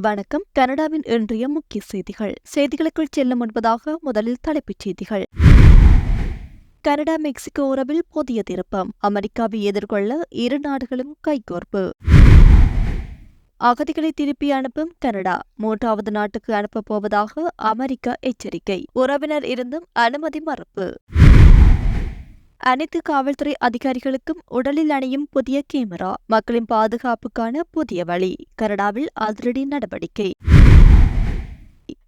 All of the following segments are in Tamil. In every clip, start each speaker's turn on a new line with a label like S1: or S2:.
S1: வணக்கம். கனடாவின் இன்றைய முக்கிய செய்திகள். செய்திகளுக்குள் செல்லும் முன்பதாக முதலில் தலைப்புச் செய்திகள். கனடா மெக்சிகோ உறவில் புதிய திருப்பம். அமெரிக்காவை எதிர்கொள்ள இரு நாடுகளும் கைகோர்ப்பு. அகதிகளை திருப்பி அனுப்பும் கனடா. மூன்றாவது நாட்டுக்கு அனுப்பப் போவதாக அமெரிக்கா எச்சரிக்கை. உறவினர் இருந்தும் அனுமதி மறுப்பு. அனைத்து காவல்துறை அதிகாரிகளுக்கும் உடலில் அணியும் புதிய கேமரா மக்களின் பாதுகாப்புக்கான புதிய வழி கனடாவில் அதிரடி நடவடிக்கை.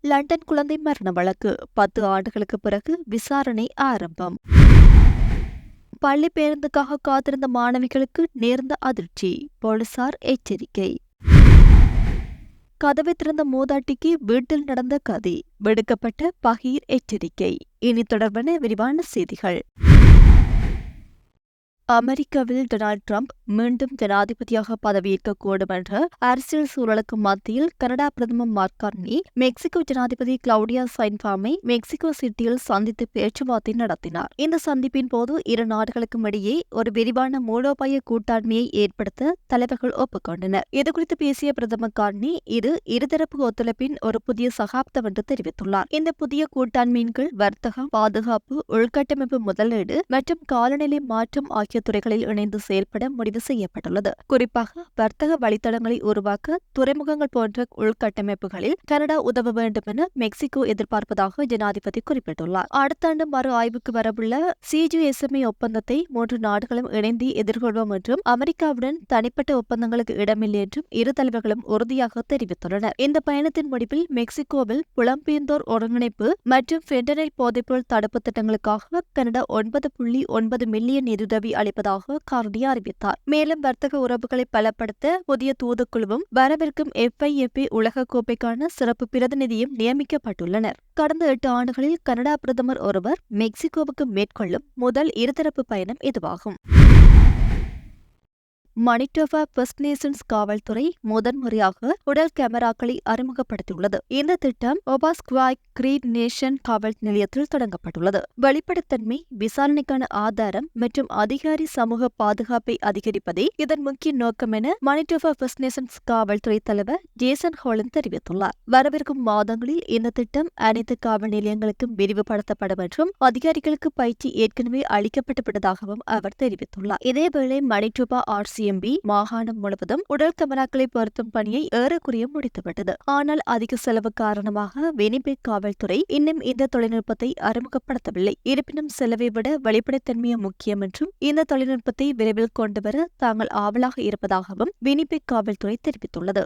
S1: லண்டன் குழந்தை மரண வழக்கு பத்து ஆண்டுகளுக்கு பிறகு விசாரணை ஆரம்பம். பள்ளி பேருந்துக்காக காத்திருந்த மாணவிகளுக்கு நேர்ந்த அதிர்ச்சி போலீசார் எச்சரிக்கை. கதவை திறந்த மூதாட்டிக்கு வீட்டில் நடந்த கதை விடுக்கப்பட்ட பகீர் எச்சரிக்கை. இனி தொடர்பான விரிவான செய்திகள். அமெரிக்காவில் டொனால்ட் ட்ரம்ப் மீண்டும் ஜனாதிபதியாக பதவியேற்கக்கூடும் என்ற அரசியல் சூழலுக்கு மத்தியில் கனடா பிரதமர் மார்கார்னி மெக்சிகோ ஜனாதிபதி கிளவுடியா சைன்பாமை மெக்சிகோ சிட்டியில் சந்தித்து பேச்சுவார்த்தை நடத்தினார். இந்த சந்திப்பின் போது இரு நாடுகளுக்கும் இடையே ஒரு விரிவான மூலோபாய கூட்டாண்மையை ஏற்படுத்த தலைவர்கள் ஒப்புக்கொண்டனர். இதுகுறித்து பேசிய பிரதமர் கார்னி இது இருதரப்பு ஒத்துழைப்பின் ஒரு புதிய சகாப்தம் என்று தெரிவித்துள்ளார். இந்த புதிய கூட்டாண்மையின் கீழ் வர்த்தகம் பாதுகாப்பு உள்கட்டமைப்பு முதலீடு மற்றும் காலநிலை மாற்றம் ஆகிய துறைகளில் இணைந்து செயல்பட முடிவு செய்யப்பட்டுள்ளது. குறிப்பாக வர்த்தக வழித்தடங்களை உருவாக்க துறைமுகங்கள் போன்ற உள்கட்டமைப்புகளில் கனடா உதவ வேண்டும் என மெக்சிகோ எதிர்பார்ப்பதாக ஜனாதிபதி குறிப்பிட்டுள்ளார். அடுத்த ஆண்டு மறு ஆய்வுக்கு வரவுள்ள சிஜிஎஸ்எம்ஏ ஒப்பந்தத்தை மூன்று நாடுகளும் இணைந்து எதிர்கொள்வோம் என்றும் அமெரிக்காவுடன் தனிப்பட்ட ஒப்பந்தங்களுக்கு இடமில்லை என்றும் இரு தலைவர்களும் உறுதியாக தெரிவித்துள்ளனர். இந்த பயணத்தின் முடிவில் மெக்சிகோவில் புலம்பெயர்ந்தோர் ஒருங்கிணைப்பு மற்றும் பென்டனைல் போதைப்பொருள் தடுப்பு திட்டங்களுக்காக கனடா ஒன்பது புள்ளி ஒன்பது மில்லியன் நிதியுதவி அளிப்பதாக கார்டி அறிவித்தார். மேலும் வர்த்தக உறவுகளை பலப்படுத்த புதிய தூதுக்குழுவும் வரவிருக்கும் எஃப்ஐஎஃப்இ உலகக்கோப்பைக்கான சிறப்பு பிரதிநிதியும் நியமிக்கப்பட்டுள்ளனர். கடந்த எட்டு ஆண்டுகளில் கனடா பிரதமர் ஒருவர் மெக்சிகோவுக்கு மேற்கொள்ளும் முதல் இருதரப்பு பயணம் இதுவாகும். மணிட்டோபா ஃபர்ஸ்ட் நேஷன்ஸ் காவல்துறை முதன்முறையாக உடல் கேமராக்களை அறிமுகப்படுத்தியுள்ளது. இந்த திட்டம் ஒபாஸ்குவாய் கிரீட் நேஷன் காவல் நிலையத்தில் தொடங்கப்பட்டுள்ளது. வெளிப்படைத்தன்மை விசாரணைக்கான ஆதாரம் மற்றும் அதிகாரி சமூக பாதுகாப்பை அதிகரிப்பதே இதன் முக்கிய நோக்கம் என மணிட்டோபா ஃபர்ஸ்ட் நேஷன்ஸ் காவல்துறை தலைவர் ஜேசன் ஹோலன் தெரிவித்துள்ளார். வரவிருக்கும் மாதங்களில் இந்த திட்டம் அனைத்து காவல் நிலையங்களுக்கும் விரிவுபடுத்தப்படும் என்றும் அதிகாரிகளுக்கு பயிற்சி ஏற்கனவே அளிக்கப்பட்டு விட்டதாகவும் அவர் தெரிவித்துள்ளார். இதேவேளை மணிட்டோபா ஆர்சி எம்பி மாகாணம் முழுவதும் உடல் கமராக்களை பொருத்தும் பணியை ஏறக்குறைய முடித்துவிட்டது. ஆனால் அதிக செலவு காரணமாக வெனிபேக் காவல்துறை இன்னும் இந்த தொழில்நுட்பத்தை அறிமுகப்படுத்தவில்லை. இருப்பினும் செலவை விட வெளிப்படைத்தன்மையே முக்கியம் என்றும் இந்த தொழில்நுட்பத்தை விரைவில் கொண்டுவர தாங்கள் ஆவலாக இருப்பதாகவும் வெனிபேக் காவல்துறை தெரிவித்துள்ளது.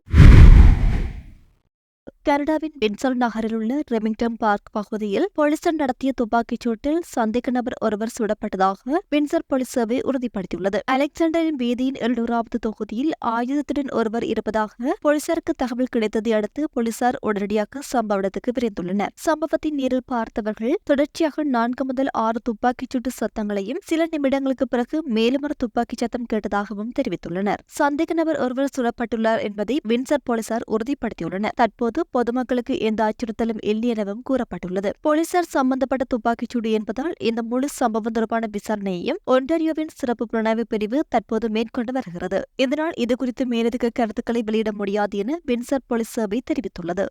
S1: கனடாவின் வின்சல் நகரில் உள்ள ரெமிங்டன் பார்க் பகுதியில் போலீசார் நடத்திய துப்பாக்கிச் சூட்டில் சந்தேக நபர் ஒருவர் சுடப்பட்டதாக வின்சர் போலீஸ் சேவை உறுதிப்படுத்தியுள்ளது. அலெக்சாண்டரின் வீதியின் எழுநூறாவது தொகுதியில் ஆயுதத்துடன் ஒருவர் இருப்பதாக போலீசாருக்கு தகவல் கிடைத்ததை அடுத்து போலீசார் உடனடியாக சம்பவ இடத்துக்கு விரைந்துள்ளனர். சம்பவத்தை நேரில் பார்த்தவர்கள் தொடர்ச்சியாக நான்கு முதல் ஆறு துப்பாக்கிச் சூட்டு சத்தங்களையும் சில நிமிடங்களுக்கு பிறகு மேலும் ஒரு துப்பாக்கிச் சத்தம் கேட்டதாகவும் தெரிவித்துள்ளனர். சந்தேக நபர் ஒருவர் சுடப்பட்டுள்ளார் என்பதை வின்சர் போலீசார் உறுதிப்படுத்தியுள்ளனர். தற்போது பொதுமக்களுக்கு எந்த அச்சுறுத்தலும் இல்லை எனவும் கூறப்பட்டுள்ளது. போலீசார் சம்பந்தப்பட்ட துப்பாக்கிச்சூடு என்பதால் இந்த முழு சம்பவம் தொடர்பான விசாரணையையும் ஒன்டாரியோவின் சிறப்பு புலனாய்வு பிரிவு தற்போது மேற்கொண்டு வருகிறது. இதனால் இதுகுறித்து மேலதிக கருத்துக்களை வெளியிட முடியாது என வின்சர் போலீஸ் சேவை தெரிவித்துள்ளது.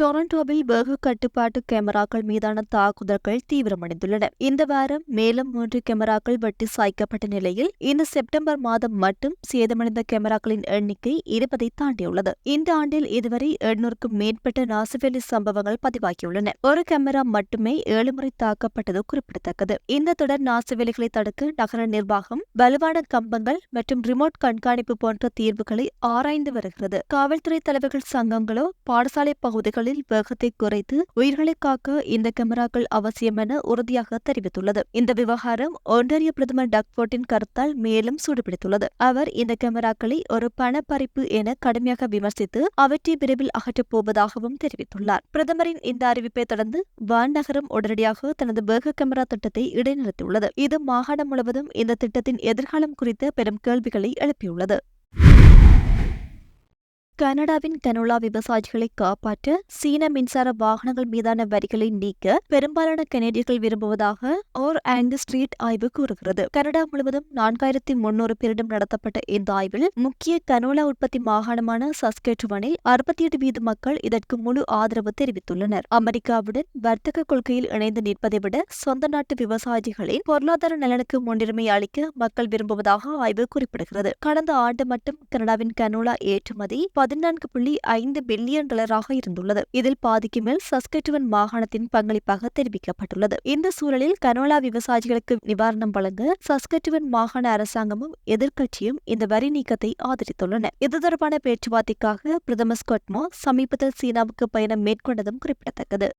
S1: டொரண்டோவில் வேக கட்டுப்பாட்டு கேமராக்கள் மீதான தாக்குதல்கள் தீவிரமடைந்துள்ளன. இந்த வாரம் மேலும் மூன்று கேமராக்கள் வெட்டி சாய்க்கப்பட்ட நிலையில் இந்த செப்டம்பர் மாதம் மட்டும் சேதமடைந்த கேமராக்களின் எண்ணிக்கை இருபதை தாண்டியுள்ளது. இந்த ஆண்டில் இதுவரை எண்ணூறுக்கும் மேற்பட்ட நாசவேலி சம்பவங்கள் பதிவாகியுள்ளன. ஒரு கேமரா மட்டுமே ஏழு முறை தாக்கப்பட்டது குறிப்பிடத்தக்கது. இந்த தொடர் நாசவேலிகளை தடுக்க நகர நிர்வாகம் வலுவான கம்பங்கள் மற்றும் ரிமோட் கண்காணிப்பு போன்ற தீர்வுகளை ஆராய்ந்து வருகிறது. காவல்துறை தலைவர்கள் சங்கங்களோ பாடசாலை பகுதிகள் வாகனங்களில் வேகத்தை குறைத்து உயிர்களை காக்க இந்த கேமராக்கள் அவசியம் என உறுதியாக தெரிவித்துள்ளது. இந்த விவகாரம் ஒன்றிய பிரதமர் டக்போர்ட்டின் கருத்தால் மேலும் சூடுபிடித்துள்ளது. அவர் இந்த கேமராக்களை ஒரு பணப்பறிப்பு என கடுமையாக விமர்சித்து அவற்றை விரைவில் அகற்றப் போவதாகவும் தெரிவித்துள்ளார். பிரதமரின் இந்த அறிவிப்பை தொடர்ந்து வான் நகரம் உடனடியாக தனது வேக கேமரா திட்டத்தை இடைநிறுத்தியுள்ளது. இது மாகாணம் முழுவதும் இந்த திட்டத்தின் எதிர்காலம் குறித்த பெரும் கேள்விகளை எழுப்பியுள்ளது. கனடாவின் கனோலா விவசாயிகளை காப்பாற்ற சீன மின்சார வாகனங்கள் மீதான வரிகளை நீக்க பெரும்பாலான கனேடியர்கள் விரும்புவதாக ஓர் ஆங்கு ஸ்ட்ரீட் ஆய்வு கூறுகிறது. கனடா முழுவதும் நான்காயிரத்தி முன்னூறு பேரிடம் நடத்தப்பட்ட இந்த ஆய்வில் முக்கிய கனோலா உற்பத்தி மாகாணமான சஸ்கேட்டுவனில் அறுபத்தி எட்டு வீத மக்கள் இதற்கு முழு ஆதரவு தெரிவித்துள்ளனர். அமெரிக்காவுடன் வர்த்தக கொள்கையில் இணைந்து நிற்பதை விட சொந்த நாட்டு விவசாயிகளின் பொருளாதார நலனுக்கு முன்னுரிமை அளிக்க மக்கள் விரும்புவதாக ஆய்வு குறிப்பிடுகிறது. கடந்த ஆண்டு மட்டும் கனடாவின் கனோலா ஏற்றுமதி பதினான்கு புள்ளி ஐந்து பில்லியன் டாலராக இருந்துள்ளது. இதில் பாதிக்கு மேல் சஸ்கெட்டுவன் மாகாணத்தின் பங்களிப்பாக தெரிவிக்கப்பட்டுள்ளது. இந்த சூழலில் கனோலா விவசாயிகளுக்கு நிவாரணம் வழங்க சஸ்கெட்டுவன் மாகாண அரசாங்கமும் எதிர்க்கட்சியும் இந்த வரி நீக்கத்தை ஆதரித்துள்ளன. இது தொடர்பான பேச்சுவார்த்தைக்காக பிரதமர் ஸ்கொட்மா சமீபத்தில் சீனாவுக்கு பயணம் மேற்கொண்டதும் குறிப்பிடத்தக்கது.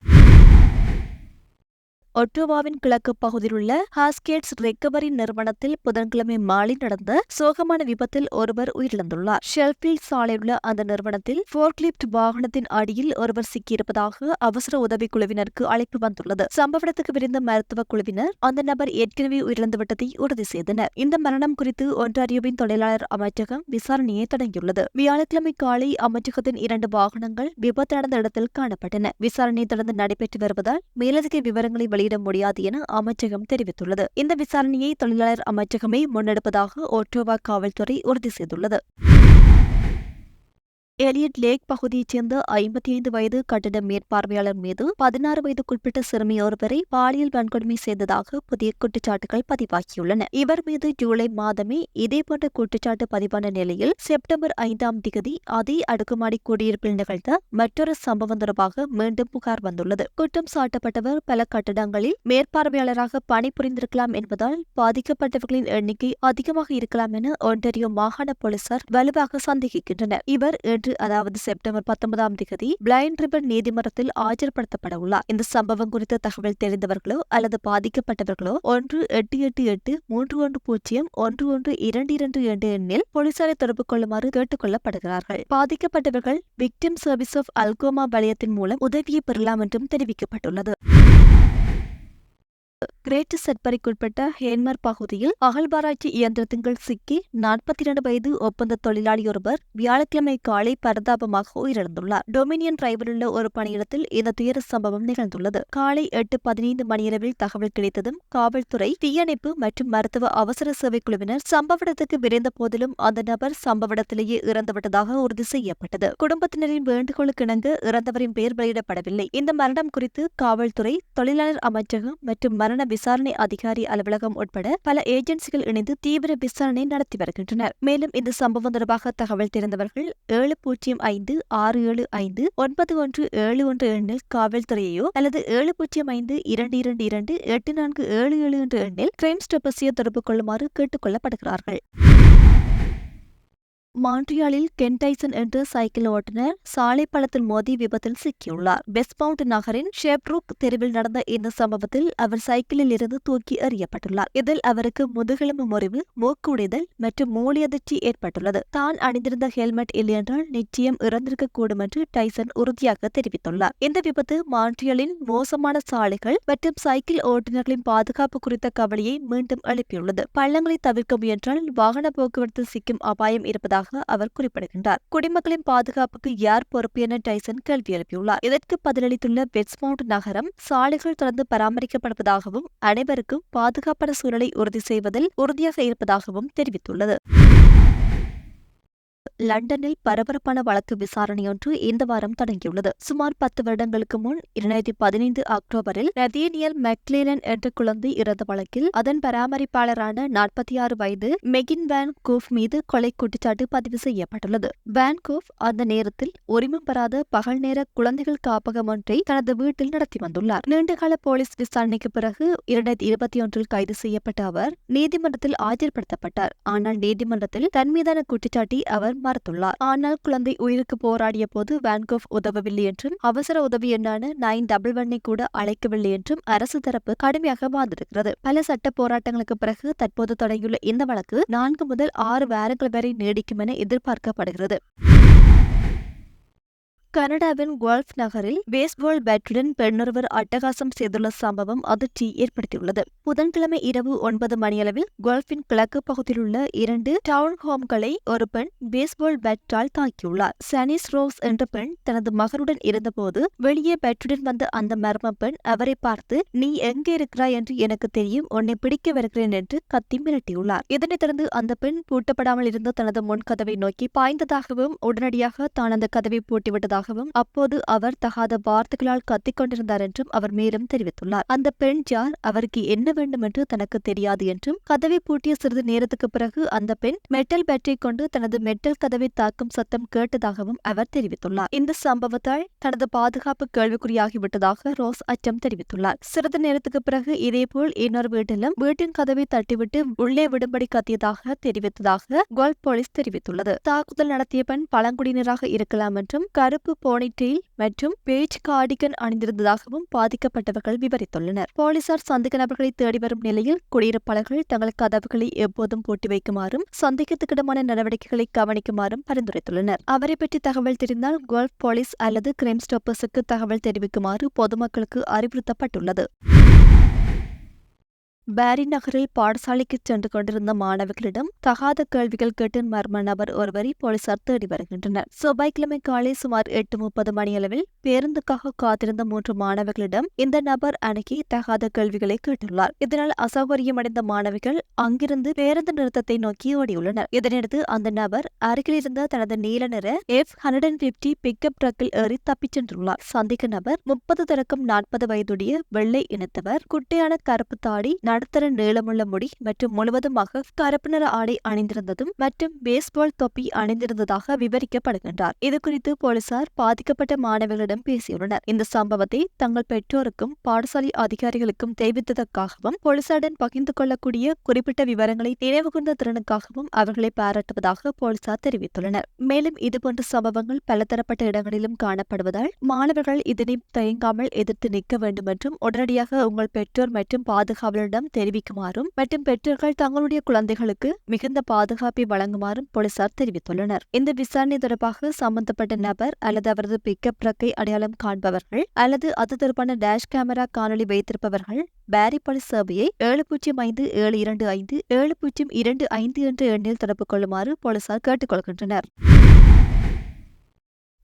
S1: ஒட்டோவாவின் கிழக்கு பகுதியில் உள்ள ஹாஸ்கேட்ஸ் ரெக்கவரி நிறுவனத்தில் புதன்கிழமை மாலை நடந்த சோகமான விபத்தில் ஒருவர் உயிரிழந்துள்ளார். ஷெல்ஃபீல்ட் சாலையில் உள்ள அந்த நிறுவனத்தில் போர்க்லிப்ட் வாகனத்தின் அடியில் ஒருவர் சிக்கியிருப்பதாக அவசர உதவி குழுவினருக்கு அழைப்பு வந்துள்ளது. சம்பவ இடத்துக்கு விரைந்த மருத்துவ குழுவினர் அந்த நபர் ஏற்கனவே உயிரிழந்துவிட்டதை உறுதி செய்தனர். இந்த மரணம் குறித்து ஒன்றாரியோவின் தொழிலாளர் அமைச்சகம் விசாரணையை தொடங்கியுள்ளது. வியாழக்கிழமை காலை அமைச்சகத்தின் இரண்டு வாகனங்கள் விபத்து நடந்த இடத்தில் காணப்பட்டன. விசாரணை தொடர்ந்து நடைபெற்று வருவதால் மேலதிக விவரங்களை வெளியிட முடியாது என அமைச்சகம் தெரிவித்துள்ளது. இந்த விசாரணையை தொழிலாளர் அமைச்சகமே முன்னெடுப்பதாக ஒட்டோவா காவல்துறை உறுதி செய்துள்ளது. எலியட் லேக் பகுதியைச் சேர்ந்த ஐம்பத்தி ஐந்து வயது கட்டிட மேற்பார்வையாளர் மீது பதினாறு வயதுக்குட்பட்ட சிறுமி ஒருவரை பாலியல் வன்கொடுமை செய்ததாக புதிய குற்றச்சாட்டுகள் பதிவாகியுள்ளன. இவர் மீது ஜூலை மாதமே இதேபோன்ற குற்றச்சாட்டு பதிவான நிலையில் செப்டம்பர் ஐந்தாம் திகதி அதே அடுக்குமாடி குடியிருப்பில் நிகழ்ந்த மற்றொரு சம்பவம் தொடர்பாக மீண்டும் புகார் வந்துள்ளது. குற்றம் சாட்டப்பட்டவர் பல கட்டடங்களில் மேற்பார்வையாளராக பணிபுரிந்திருக்கலாம் என்பதால் பாதிக்கப்பட்டவர்களின் எண்ணிக்கை அதிகமாக இருக்கலாம் என ஒன்டரியோ மாகாண போலீசார் வலுவாக சந்தேகிக்கின்றனர். இவர் இன்று அதாவது செப்டம்பர் பத்தொன்பதாம் தேதி பிளைண்ட் ரிபன் நீதிமன்றத்தில் ஆஜர்படுத்தப்பட உள்ளார் இந்த சம்பவம் குறித்த தகவல் தெரிந்தவர்களோ அல்லது பாதிக்கப்பட்டவர்களோ ஒன்று எட்டு எட்டு எட்டு மூன்று ஒன்று பூஜ்ஜியம் ஒன்று ஒன்று இரண்டு இரண்டு என்ற எண்ணில் போலீசாரை தொடர்பு கொள்ளுமாறு கேட்டுக் கொள்ளப்படுகிறார்கள். பாதிக்கப்பட்டவர்கள் விக்டிம் சர்வீஸ் ஆஃப் அல்கோமா வலயத்தின் மூலம் உதவியை பெறலாம் என்றும் தெரிவிக்கப்பட்டுள்ளது. கிரேட் செட்பரிக்குட்பட்ட ஹேன்மர் பகுதியில் அகழ்வாராய்ச்சி இயந்திரத்தின்கள் சிக்கி நாற்பத்தி இரண்டு வயது ஒப்பந்த தொழிலாளி ஒருவர் வியாழக்கிழமை காலை பரதாபமாக உயிரிழந்துள்ளார். டொமினியன் டிரைவருள்ள ஒரு பணியிடத்தில் இந்த துயர சம்பவம் நிகழ்ந்துள்ளது. காலை எட்டு பதினைந்து மணியளவில் தகவல் கிடைத்ததும் காவல்துறை தீயணைப்பு மற்றும் மருத்துவ அவசர சேவை குழுவினர் சம்பவ இடத்துக்கு விரைந்த போதிலும் அந்த நபர் சம்பவ இடத்திலேயே இறந்துவிட்டதாக உறுதி செய்யப்பட்டது. குடும்பத்தினரின் வேண்டுகோளுக்கு இணங்க இறந்தவரின் பெயர் வெளியிடப்படவில்லை. இந்த மரணம் குறித்து காவல்துறை தொழிலாளர் அமைச்சகம் மற்றும் மரண விசாரணை அதிகாரி அலுவலகம் உட்பட பல ஏஜென்சிகள் இணைந்து தீவிர விசாரணை நடத்தி வருகின்றனர். மேலும் இந்த சம்பவம் தொடர்பாக தகவல் தெரிந்தவர்கள் ஏழு பூஜ்ஜியம் ஐந்து ஆறு ஏழு ஐந்து ஒன்பது ஒன்று ஏழு ஒன்று எண்ணில் காவல்துறையையோ அல்லது ஏழு பூஜ்ஜியம் ஐந்து இரண்டு இரண்டு இரண்டு எட்டு நான்கு ஏழு ஏழு என்ற எண்ணில் கிரைம் ஸ்டெப்பஸியை தொடர்பு கொள்ளுமாறு கேட்டுக் கொள்ளப்படுகிறார்கள். மான்ட்ரியாலில் கென் டைசன் என்ற சைக்கிள் ஓட்டுநர் சாலை பழத்தில் மோதி விபத்தில் சிக்கியுள்ளார். வெஸ்ட்மவுண்ட் நகரின் ஷேப்ரூக் தெருவில் நடந்த இந்த சம்பவத்தில் அவர் சைக்கிளில் இருந்து தூக்கி எறியப்பட்டுள்ளார். இதில் அவருக்கு முதுகெலும்பு முறிவு மூக்குடைதல் மற்றும் மூலியதிர்ச்சி ஏற்பட்டுள்ளது. தான் அணிந்திருந்த ஹெல்மெட் இல்லையென்றால் நிச்சயம் இறந்திருக்கக்கூடும் என்று டைசன் உறுதியாக தெரிவித்துள்ளார். இந்த விபத்து மான்ட்ரியலின் மோசமான சாலைகள் மற்றும் சைக்கிள் ஓட்டுநர்களின் பாதுகாப்பு குறித்த கவலையை மீண்டும் எழுப்பியுள்ளது. பள்ளங்களை தவிர்க்க முயன்றால் வாகன போக்குவரத்து சிக்கும் அபாயம் இருப்பதாக அவர் குறிப்பிடுகின்றார். குடிமக்களின் பாதுகாப்புக்கு யார் பொறுப்பு என டைசன் கேள்வி எழுப்பியுள்ளார். இதற்கு பதிலளித்துள்ள வெட்ஸ்மவுண்ட் நகரம் சாலைகள் தொடர்ந்து பராமரிக்கப்படுவதாகவும் அனைவருக்கும் பாதுகாப்பான சூழலை உறுதி செய்வதில் உறுதியாக இருப்பதாகவும் தெரிவித்துள்ளது. லண்டனில் பரபரப்பான வழக்கு விசாரணையொன்று இந்த வாரம் தொடங்கியுள்ளது. சுமார் பத்து வருடங்களுக்கு முன் இரண்டாயிரத்தி பதினைந்து அக்டோபரில் நதேனியல் மெக்லேலன் என்ற குழந்தை இறந்த வழக்கில் அதன் பராமரிப்பாளரான நாற்பத்தி ஆறு வயது மெகின் வேன் கூஃப் மீது கொலை குற்றச்சாட்டு பதிவு செய்யப்பட்டுள்ளது. வேன் கூஃப் அந்த நேரத்தில் உரிமம் பெறாத பகல் நேர குழந்தைகள் காப்பகம் ஒன்றை தனது வீட்டில் நடத்தி வந்துள்ளார். நீண்டகால போலீஸ் விசாரணைக்கு பிறகு இரண்டாயிரத்தி இருபத்தி ஒன்றில் கைது செய்யப்பட்ட அவர் நீதிமன்றத்தில் ஆஜர்படுத்தப்பட்டார். ஆனால் நீதிமன்றத்தில் தன் மீதான குற்றச்சாட்டை அவர் மறுத்துள்ளார். ஆனால் குழந்தை உயிருக்கு போராடிய போது வேன்கோஃப் உதவவில்லை என்றும் அவசர உதவி எண்ணான நைன் டபுள் ஒன்னை கூட அழைக்கவில்லை என்றும் அரசு தரப்பு கடுமையாக வாதிடுகிறது. பல சட்ட போராட்டங்களுக்கு பிறகு தற்போது தொடங்கியுள்ள இந்த வழக்கு நான்கு முதல் ஆறு வாரங்கள் வரை நீடிக்கும் என எதிர்பார்க்கப்படுகிறது. கனடாவின் குவால்ஃப் நகரில் பேஸ்பால் பேட்டுடன் பெண்ணொருவர் அட்டகாசம் செய்துள்ள சம்பவம் அதிர்ச்சி ஏற்படுத்தியுள்ளது. புதன்கிழமை இரவு ஒன்பது மணியளவில் குவால்ஃபின் கிழக்கு பகுதியில் உள்ள இரண்டு டவுன் ஹோம்களை ஒரு பெண் பேஸ்பால் பேட்டால் தாக்கியுள்ளார். சனிஸ் ரோஸ் என்ற பெண் தனது மகனுடன் இருந்தபோது வெளியே பேட்டுடன் வந்த அந்த மர்ம பெண் அவரை பார்த்து நீ எங்கே இருக்கிறாய் என்று எனக்கு தெரியும். உன்னை பிடிக்க வருகிறேன் என்று கத்தி மிரட்டியுள்ளார். இதனைத் தொடர்ந்து அந்த பெண் பூட்டப்படாமல் இருந்த தனது முன் கதவை நோக்கி பாய்ந்ததாகவும் உடனடியாக தான் அந்த கதவை பூட்டிவிட்டதாக பூட்டிவிட்டதாகவும் அப்போது அவர் தகாத வார்த்தைகளால் கத்திக் கொண்டிருந்தார் என்றும் அவர் மேலும் தெரிவித்துள்ளார். அந்த பெண் யார்? அவருக்கு என்ன வேண்டும் என்று தனக்கு தெரியாது என்றும் கதவை பூட்டிய சிறிது நேரத்துக்கு பிறகு அந்த பெண் மெட்டல் பேட்டரி கொண்டு தனது மெட்டல் கதவை தாக்கும் சத்தம் கேட்டதாகவும் அவர் தெரிவித்துள்ளார். இந்த சம்பவத்தால் தனது பாதுகாப்பு கேள்விக்குறியாகிவிட்டதாக ரோஸ் அச்சம் தெரிவித்துள்ளார். சிறிது நேரத்துக்கு பிறகு இதேபோல் இன்னொரு வீட்டிலும் வீட்டின் கதவை தட்டிவிட்டு உள்ளே விடும்படி கத்தியதாக தெரிவித்ததாக கோல்ஃப் போலீஸ் தெரிவித்துள்ளது. தாக்குதல் நடத்திய பெண் பழங்குடியினராக இருக்கலாம் என்றும் கருப்பு போனிடெயில் மற்றும் பேஜ் கார்டிகன் அணிந்திருந்ததாகவும் பாதிக்கப்பட்டவர்கள் விவரித்துள்ளனர். போலீசார் சந்தேக நபர்களை தேடி வரும் நிலையில் குடியிருப்பாளர்கள் தங்கள் கதவுகளை எப்போதும் பூட்டி வைக்குமாறும் சந்தேகத்துக்கிடமான நடவடிக்கைகளை கவனிக்குமாறும் பரிந்துரைத்துள்ளனர். அவரை பற்றி தகவல் தெரிந்தால் கோல்ஃப் போலீஸ் அல்லது கிரைம் ஸ்டாப்பர்ஸுக்கு தகவல் தெரிவிக்குமாறு பொதுமக்களுக்கு அறிவுறுத்தப்பட்டுள்ளது. பாரி நகரில் பாடசாலைக்கு சென்று கொண்டிருந்த மாணவிகளிடம் தகாத கேள்விகள் கேட்டு மர்ம நபர் ஒருவரை போலீசார் தேடி வருகின்றனர். செவ்வாய்க்கிழமை காலை சுமார் எட்டு முப்பது மணியளவில் பேருந்துக்காக காத்திருந்த மூன்று மாணவிகளிடம் இந்த நபர் அணுகி தகாத கேள்விகளை கேட்டுள்ளார். இதனால் அசௌகரியமடைந்த மாணவிகள் அங்கிருந்து பேருந்து நிறுத்தத்தை நோக்கி ஓடியுள்ளனர். இதனையடுத்து அந்த நபர் அருகில் இருந்த தனது நீல நிற F hundred and fifty pickup ட்ரக்கில் ஏறி தப்பிச் சென்றுள்ளார். சந்தேக நபர் முப்பது தொடக்கம் நாற்பது வயதுடைய வெள்ளை இனத்தவர் குட்டையான கருப்பு தாடி நடுத்தர நீளமுள்ள முடி மற்றும் முழுவதுமாக கருப்பு நிற ஆடை அணிந்திருந்ததும் மற்றும் பேஸ்பால் தொப்பி அணிந்திருந்ததாக விவரிக்கப்படுகின்றார். இதுகுறித்து போலீசார் பாதிக்கப்பட்ட மாணவர்களிடம் பேசியுள்ளனர். இந்த சம்பவத்தை தங்கள் பெற்றோருக்கும் பாடசாலை அதிகாரிகளுக்கும் தெரிவித்ததற்காகவும் போலீசாருடன் பகிர்ந்து கொள்ளக்கூடிய குறிப்பிட்ட விவரங்களை நினைவு திறனுக்காகவும் அவர்களை பாராட்டுவதாக போலீசார் தெரிவித்துள்ளனர். மேலும் இதுபோன்ற சம்பவங்கள் பலதரப்பட்ட இடங்களிலும் காணப்படுவதால் மாணவர்கள் இதனை தயங்காமல் எதிர்த்து நிற்க வேண்டும் என்றும் உடனடியாக உங்கள் பெற்றோர் மற்றும் பாதுகாவலரிடம் தெரிவிக்குமாறும் மற்றும் பெற்றோர்கள் தங்களுடைய குழந்தைகளுக்கு மிகுந்த பாதுகாப்பை வழங்குமாறும் போலீசார் தெரிவித்துள்ளனர். இந்த விசாரணை தொடர்பாக சம்பந்தப்பட்ட நபர் அல்லது அவரது பிக்கப் ட்ரக்கை அடையாளம் காண்பவர்கள் அல்லது அது தொடர்பான டேஷ் கேமரா காணொலி வைத்திருப்பவர்கள் பேரி போலீஸ் சேவையை ஏழு பூஜ்ஜியம் ஐந்து ஏழு இரண்டு ஐந்து ஏழு பூஜ்ஜியம் இரண்டு ஐந்து என்ற எண்ணில் தொடர்பு கொள்ளுமாறு போலீசார் கேட்டுக்கொள்கின்றனர்.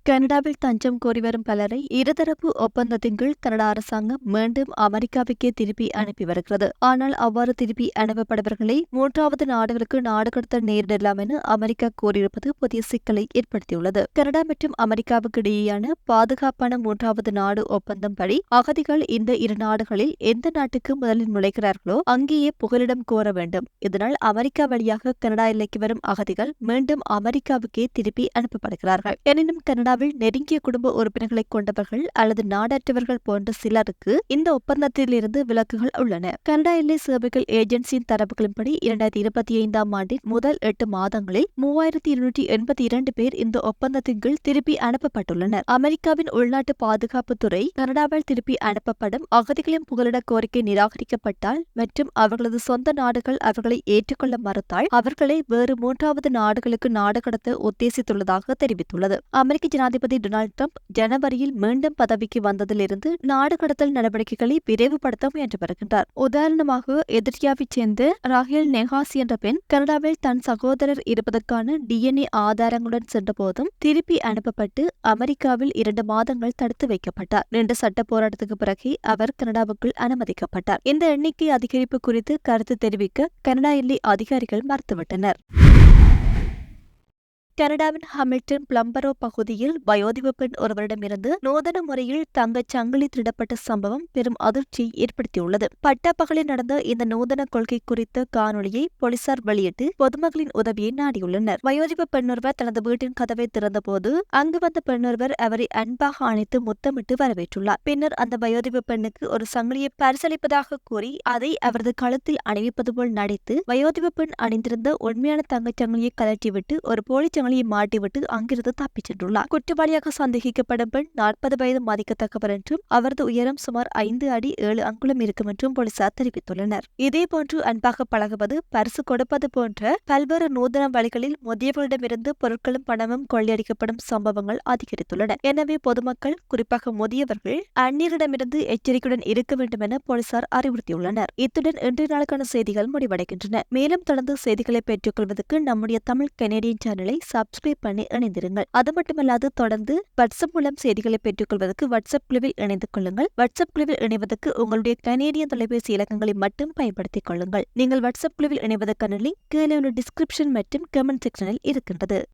S1: கனடாவில் தஞ்சம் கோரி வரும் பலரை இருதரப்பு ஒப்பந்தத்தின் கீழ் கனடா அரசாங்கம் மீண்டும் அமெரிக்காவுக்கே திருப்பி அனுப்பி வருகிறது. ஆனால் அவ்வாறு திருப்பி அனுப்பப்படுபவர்களை மூன்றாவது நாடுகளுக்கு நாடு கடத்த நேரிடலாம் என அமெரிக்கா கோரியிருப்பது புதிய சிக்கலை ஏற்படுத்தியுள்ளது. கனடா மற்றும் அமெரிக்காவுக்கு இடையேயான பாதுகாப்பான மூன்றாவது நாடு ஒப்பந்தம் படி அகதிகள் இந்த இரு நாடுகளில் எந்த நாட்டுக்கு முதலில் நுழைகிறார்களோ அங்கேயே புகலிடம் கோர வேண்டும். இதனால் அமெரிக்கா வழியாக கனடா எல்லைக்கு வரும் அகதிகள் மீண்டும் அமெரிக்காவுக்கே திருப்பி அனுப்பப்படுகிறார்கள். எனினும் கனடா கனடாவில் நெருங்கிய குடும்ப உறுப்பினர்களை கொண்டவர்கள் அல்லது நாடற்றவர்கள் போன்ற சிலருக்கு இந்த ஒப்பந்தத்தில் இருந்து விலக்குகள் உள்ளன. கனடா எல்லை சேவைகள் ஏஜென்சியின் தரப்புகளின்படி இரண்டாயிரத்தி இருபத்தி ஐந்தாம் ஆண்டின் முதல் எட்டு மாதங்களில் மூவாயிரத்தி இருநூற்றி எண்பத்தி இரண்டு பேர் இந்த ஒப்பந்தத்தின் கீழ் திருப்பி அனுப்பப்பட்டுள்ளனர். அமெரிக்காவின் உள்நாட்டு பாதுகாப்புத்துறை கனடாவில் திருப்பி அனுப்பப்படும் அகதிகளின் புகலிட கோரிக்கை நிராகரிக்கப்பட்டால் மற்றும் அவர்களது சொந்த நாடுகள் அவர்களை ஏற்றுக்கொள்ள மறுத்தால் அவர்களை வேறு மூன்றாவது நாடுகளுக்கு நாடு கடத்த உத்தேசித்துள்ளதாக தெரிவித்துள்ளது. அமெரிக்க ஜனாதிபதி டொனால்டு டிரம்ப் ஜனவரியில் மீண்டும் பதவிக்கு வந்ததிலிருந்து நாடு கடத்தல் நடவடிக்கைகளை விரைவுபடுத்த முயன்று வருகின்றார். உதாரணமாக எதிரியாவைச் சேர்ந்த ராகேல் நெஹாஸ் என்ற பெண் கனடாவில் தன் சகோதரர் இருப்பதற்கான டிஎன்ஏ ஆதாரங்களுடன் சென்றபோதும் திருப்பி அனுப்பப்பட்டு அமெரிக்காவில் இரண்டு மாதங்கள் தடுத்து வைக்கப்பட்டார். நீண்ட சட்ட போராட்டத்துக்கு பிறகு அவர் கனடாவுக்குள் அனுமதிக்கப்பட்டார். இந்த எண்ணிக்கை அதிகரிப்பு குறித்து கருத்து தெரிவிக்க கனடா எல்லை அதிகாரிகள் மறுத்துவிட்டனர். கனடாவின் ஹாமில்டன் பிளம்பரோ பகுதியில் வயோதிப பெண் ஒருவரிடமிருந்து நூதன முறையில் தங்கச் சங்கிலி திருடப்பட்ட சம்பவம் பெரும் அதிர்ச்சியை ஏற்படுத்தியுள்ளது. பட்டப்பகலில் நடந்த இந்த நூதன கொள்கை குறித்த காணொலியை போலீசார் வெளியிட்டு பொதுமக்களின் உதவியை நாடியுள்ளனர். வயோதிப பெண்ணொருவர் தனது வீட்டின் கதவை திறந்தபோது அங்கு வந்த பெண்ணொருவர் அவரை அன்பாக அணைத்து முத்தமிட்டு வரவேற்றுள்ளார். பின்னர் அந்த வயோதிப பெண்ணுக்கு ஒரு சங்கிலியை பரிசளிப்பதாக கூறி அதை அவரது கழுத்தில் அணிவிப்பது போல் நடித்து வயோதிப பெண் அணிந்திருந்த உண்மையான தங்கச் சங்கிலியை கலற்றிவிட்டு ஒரு போலி பொக்கிஷங்களையும் மாட்டிவிட்டு அங்கிருந்து தப்பிச் சென்றுள்ளார் குற்றவாளியாக சந்தேகிக்கப்படும் பெண் நாற்பது வயது மதிக்கத்தக்கவர் என்றும் அவரது உயரம் சுமார் ஐந்து அடி ஏழு அங்குலம் இருக்கும் என்றும் போலீசார் தெரிவித்துள்ளனர். இதேபோன்று அன்பாக பழகுவது பரிசு கொடுப்பது போன்ற பல்வேறு நூதன வழிகளில் முதியவர்களிடமிருந்து பொருட்களும் பணமும் கொள்ளையடிக்கப்படும் சம்பவங்கள் அதிகரித்துள்ளன. எனவே பொதுமக்கள் குறிப்பாக முதியவர்கள் அந்நியரிடமிருந்து எச்சரிக்கையுடன் இருக்க வேண்டும் என போலீசார் அறிவுறுத்தியுள்ளனர். இத்துடன் இன்றைய நாளுக்கான செய்திகள் முடிவடைகின்றன. மேலும் தொடர்ந்து செய்திகளை பெற்றுக் கொள்வதற்கு நம்முடைய தமிழ் கனேடியன் சேனலை சப்ஸ்கிரைப் பண்ணி இணைந்திருங்கள். அது மட்டுமல்லாது தொடர்ந்து வாட்ஸ்அப் மூலம் செய்திகளை பெற்றுக் கொள்வதற்கு வாட்ஸ்அப் குழுவில் இணைந்து கொள்ளுங்கள். வாட்ஸ்அப் குழுவில் இணைவதற்கு உங்களுடைய கனேடிய தொலைபேசி இலக்கங்களை மட்டும் பயன்படுத்திக் கொள்ளுங்கள். நீங்கள் வாட்ஸ்அப் குழுவில் இணைவதற்கான லிங்க் கீழே உள்ள டிஸ்கிரிப்ஷன் மற்றும் கமெண்ட் செக்ஷனில் இருக்கின்றது.